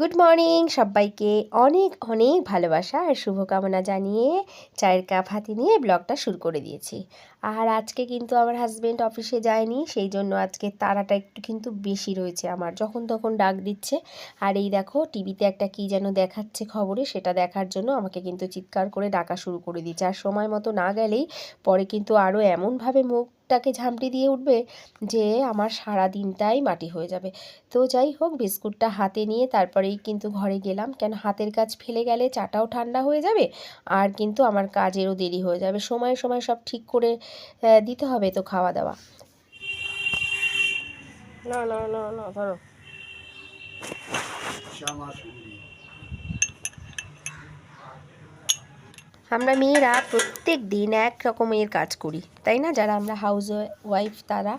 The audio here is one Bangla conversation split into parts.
গুড মর্নিং সবাইকে। অনেক অনেক ভালোবাসা আর শুভকামনা জানিয়ে চায়ের কাপ হাতে নিয়ে ব্লগটা শুরু করে দিয়েছি। আর আজকে কিন্তু আমার হাজব্যান্ড অফিসে যায়নি, সেই জন্য আজকে তারাটা একটু কিন্তু বেশি রয়েছে আমার। যখন তখন ডাক দিচ্ছে। আর এই দেখো, টিভিতে একটা কী যেন দেখাচ্ছে খবরে, সেটা দেখার জন্য আমাকে কিন্তু চিৎকার করে ডাকা শুরু করে দিচ্ছে। আর সময় মতো না গেলেই পরে কিন্তু আরও এমনভাবে মুখটাকে ঝামটি দিয়ে উঠবে যে আমার সারা দিনটাই মাটি হয়ে যাবে। তো যাই হোক বিস্কুটটা হাতে নিয়ে তারপরেই কিন্তু ঘরে গেলাম। কেন হাতের কাজ ফেলে গেলে চাটাও ঠান্ডা হয়ে যাবে আর কিন্তু আমার কাজেরও দেরি হয়ে যাবে। সময় সময় সব ঠিক করে দিতে হবে তো খাওয়া দাওয়া। না না না না ধরো। আমরা মেয়েরা প্রত্যেক দিন এক রকমের কাজ করি, তাই না? যারা আমরা হাউস ওয়াইফ তারা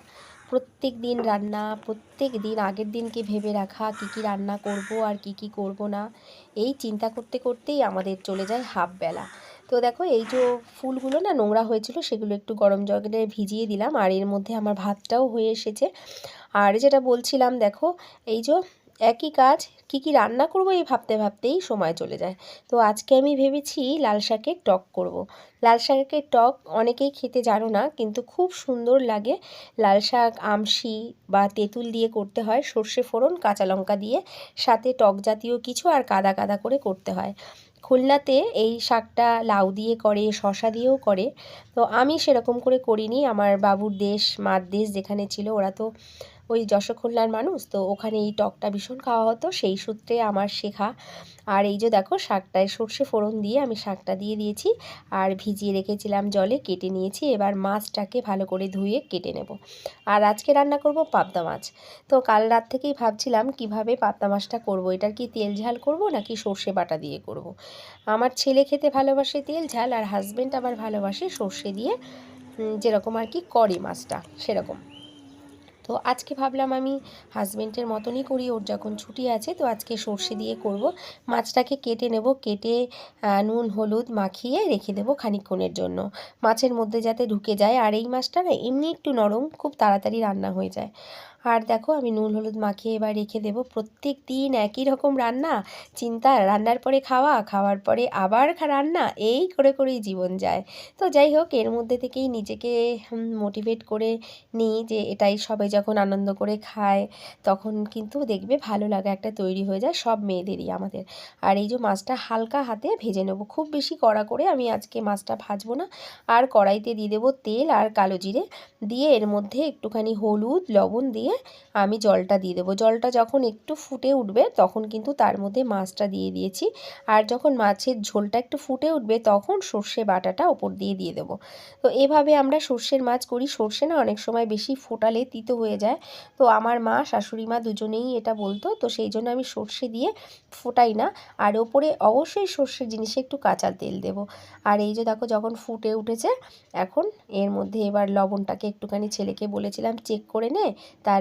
প্রত্যেক দিন রান্না, প্রত্যেক দিন আগের দিনকে ভেবে রাখা, কী কী রান্না করব আর কি কি করব না, এই চিন্তা করতে করতেই আমাদের চলে যায় হাফ বেলা তো দেখো, এই যে ফুলগুলো না নোংরা হয়েছিল, সেগুলো একটু গরম জলে ভিজিয়ে দিলাম, আর এর মধ্যে আমার ভাতটাও হয়ে এসেছে। আর যেটা বলছিলাম, দেখো, এই যে একই কাজ, কি কি রান্না করব এই ভাবতে ভাবতেই সময় চলে যায়। তো আজকে আমি ভেবেছি লাল শাকের টক করব। লাল শাকের টক অনেকেই খেতে জানো না, কিন্তু খুব সুন্দর লাগে। লাল শাক, আমশি বা তেঁতুল দিয়ে করতে হয়, সর্ষে ফোড়ন, কাঁচা লঙ্কা দিয়ে, সাথে টক জাতীয় কিছু আর কাদা কাদা করে করতে হয়। খুলনাতে এই শাকটা লাউ দিয়ে করে শশা দিয়েও করে। তো আমি সেরকম করে করিনি, আমার বাবুর দেশ, মার দেশ যেখানে ছিল, ওরা তো ওই যশোর মানুষ, তো ওখানে এই টকটা ভীষণ খাওয়া হতো, সেই সূত্রে আমার শেখা। আর এই যে দেখো, শাকটায় সর্ষে ফোড়ন দিয়ে আমি শাকটা দিয়ে দিয়েছি, আর ভিজিয়ে রেখেছিলাম জলে, কেটে নিয়েছি, এবার মাছটাকে ভালো করে ধুয়ে কেটে নেব। আর আজকে রান্না করব পাবদা মাছ। তো কাল রাত থেকেই ভাবছিলাম, কীভাবে পাবদা মাছটা করব? এটার কি তেল ঝাল করব, নাকি সর্ষে বাটা দিয়ে করব। আমার ছেলে খেতে ভালোবাসে তেল ঝাল, আর হাজব্যান্ড আমার ভালোবাসে সর্ষে দিয়ে যেরকম আর কি করে মাছটা, সেরকম। তো আজকে ভাবলাম আমি হাজব্যান্ডের মতনই করি, ওর যখন ছুটি আছে তো আজকে সর্ষে দিয়ে করব। মাছটাকে কেটে নেব, কেটে নুন, হলুদ মাখিয়ে রেখে দেবো খানিকক্ষণের জন্য। মাছের মধ্যে যাতে ঢুকে যায়। আর এই মাছটা না এমনি একটু নরম, খুব তাড়াতাড়ি রান্না হয়ে যায়। আর দেখো আমি নুন, হলুদ মাখিয়ে এবার রেখে দেবো। প্রত্যেক দিন একই রকম রান্না, চিন্তা, রান্নার পরে খাওয়া, খাওয়ার পরে আবার রান্না, এই করে করেই জীবন যায়। তো যাই হোক, এর মধ্যে থেকেই নিজেকে মোটিভেট করে নিই যে এটাই সবাই যখন আনন্দ করে খায়, তখন কিন্তু দেখবে ভালো লাগা একটা তৈরি হয়ে যায় সব মেয়েদেরই আমাদের। আর এই যে মাছটা হালকা হাতে ভেজে নেব। খুব বেশি কড়া করে আমি আজকে মাছটা ভাজবো না। আর কড়াইতে দিয়ে দেবো তেল আর কালো জিরে। দিয়ে এর মধ্যে একটুখানি হলুদ, লবণ দিয়ে আমি জলটা দিয়ে দেবো। জলটা যখন একটু ফুটে উঠবে, তখন কিন্তু তার মধ্যে মাছটা দিয়ে দিয়েছি। আর যখন মাছের ঝোলটা একটু ফুটে উঠবে, তখন সর্ষে বাটাটা ওপর দিয়ে দিয়ে দেবো। তো এভাবে আমরা সর্ষের মাছ করি। সর্ষে না অনেক সময় বেশি ফোটালে তিতো হয়ে যায়। তো আমার মা, শাশুড়ি মা দুজনেই এটা বলতো। তো সেই জন্য আমি সর্ষে দিয়ে ফোটাই না। আর ওপরে অবশ্যই সর্ষের জিনিসে একটু কাঁচা তেল দেবো। আর এই যে দেখো যখন ফুটে উঠেছে, এখন এর মধ্যে এবার লবণটাকে একটুখানি ছেলেকে বলেছিলাম, চেক করে নে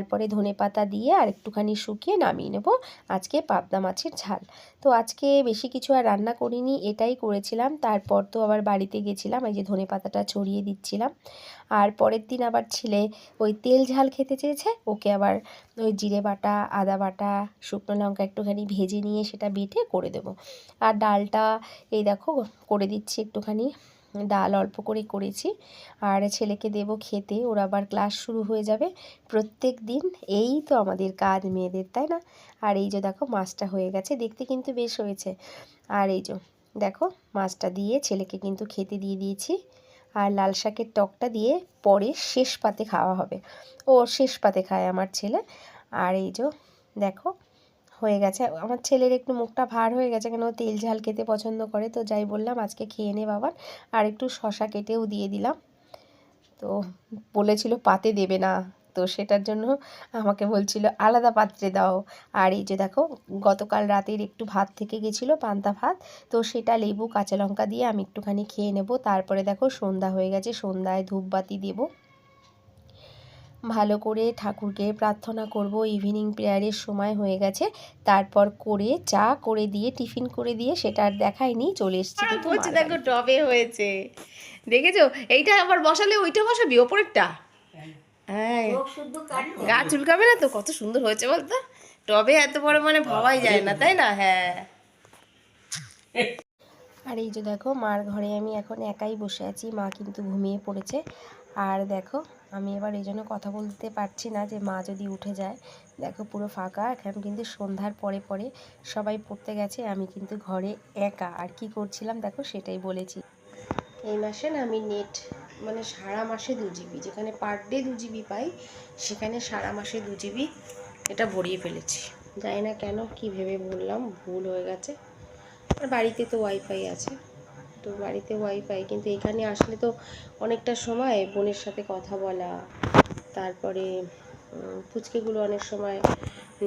তারপরে ধনে পাতা দিয়ে আর একটুখানি শুকিয়ে নামিয়ে নেব। আজকে পাবদা মাছের ঝাল। তো আজকে বেশি কিছু আর রান্না করিনি, এটাই করেছিলাম। তারপর তো আবার বাড়িতে গেছিলাম, এই যে ধনে পাতাটা ছড়িয়ে দিচ্ছিলাম। আর পরের দিন আবার ছেলে ওই তেল ঝাল খেতে চেয়েছে, ওকে আবার ওই জিরে বাটা, আদা বাটা, শুকনো লঙ্কা একটুখানি ভেজে নিয়ে সেটা বেটে করে দেবো। আর ডালটা এই দেখো, করে দিচ্ছি একটুখানি। ডাল অল্প করে করেছি। আর ছেলেকে দেব খেতে, ওর আবার ক্লাস শুরু হয়ে যাবে। প্রত্যেক দিন এই তো আমাদের কাজ মেয়েদের, তাই না? আর এই যে দেখো, মাছটা হয়ে গেছে, দেখতে কিন্তু বেশ হয়েছে। আর এই যে, দেখো, মাছটা দিয়ে ছেলেকে কিন্তু খেতে দিয়ে দিয়েছি। আর লাল শাকের টকটা দিয়ে পরে শেষ পাতে খাওয়া হবে। ও শেষ পাতে খায় আমার ছেলে। আর এই যে, দেখো হয়ে গেছে। আমার ছেলের একটু মুখটা ভার হয়ে গেছে কেন তেল ঝাল খেতে পছন্দ করে, তো যাই বললাম আজকে খেয়ে নে বাবার আর একটু শশা কেটেও দিয়ে দিলাম। তো বলেছিল পাতে দেবে না, তো সেটার জন্য আমাকে বলছিল আলাদা পাত্রে দাও। আর এই যে দেখো, গতকাল রাতের একটু ভাত থেকে গেছিল পান্তা ভাত, তো সেটা লেবু, কাঁচা লঙ্কা দিয়ে আমি একটুখানি খেয়ে নেব। তারপরে দেখো সন্ধ্যা হয়ে গেছে, সন্ধ্যায় ধূপবাতি দেব। ভালো করে ঠাকুরকে প্রার্থনা করব। ইভিনিং প্রেয়ারের সময় হয়ে গেছে। তারপর করে চা করে দিয়ে টিফিন করে দিয়ে সেটা আর দেখাইনি চলে এসেছি কিন্তু হচ্ছে দেখো টবে হয়েছে। দেখেছ? এইটা আবার বসালে ওইটা বসাবি? ওপরেরটা? হ্যাঁ। গা চুলকাবে না তো? কত সুন্দর হয়েছে বলতো? টবে এত বড় মানে ভাবাই যায় না তাই না? হ্যাঁ। আর এই যে দেখো মার ঘরে আমি এখন একাই বসে আছি। মা কিন্তু ঘুমিয়ে পড়েছে। আর দেখো আমি এবার এই জন্য কথা বলতে পারছি না যে মা যদি উঠে যায়, দেখো পুরো ফাঁকা, এখন কিন্তু সন্ধ্যার পরে পরে সবাই পড়তে গেছে, আমি কিন্তু ঘরে একা। আর কি করছিলাম দেখো সেটাই বলেছি। এই মাসে না আমি নেট মানে সারা মাসে দু জিবি যেখানে পার ডে দু জিবি পাই, সেখানে সারা মাসে দু জিবি এটা ভরিয়ে ফেলেছি। জানি না কেন, কি ভেবে বললাম, ভুল হয়ে গেছে। আর বাড়িতে তো ওয়াইফাই আছে। তো বাড়িতে ওয়াইফাই কিন্তু এখানে আসলে তো অনেকটা সময় বোনের সাথে কথা বলা, তারপরে ফুচকেগুলো অনেক সময়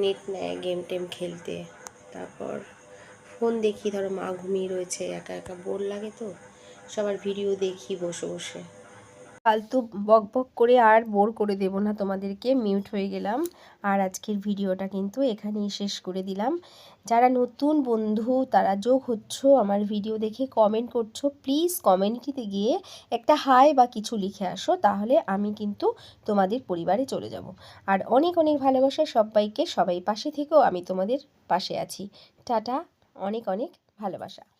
নেট নেয় গেম টেম খেলতে, তারপর ফোন দেখি, ধরো মা ঘুমিয়ে রয়েছে, একা একা বোর লাগে তো, সবার ভিডিও দেখি বসে বসে। ফালতু বক বক করে আর বোর করে দেব না, তোমাদেরকে মিউট হয়ে গেলাম। আর আজকের ভিডিওটা কিন্তু এখানেই শেষ করে দিলাম। যারা নতুন বন্ধু, তারা যোগ হচ্ছ, আমার ভিডিও দেখে কমেন্ট করছ প্লিজ কমেন্টটিতে গিয়ে একটা হাই বা কিছু লিখে আসো, তাহলে আমি কিন্তু তোমাদের পরিবারে চলে যাব। আর অনেক অনেক ভালোবাসা সবাইকে, সবাই পাশে থেকেও আমি তোমাদের পাশে আছি। টাটা, অনেক অনেক ভালোবাসা।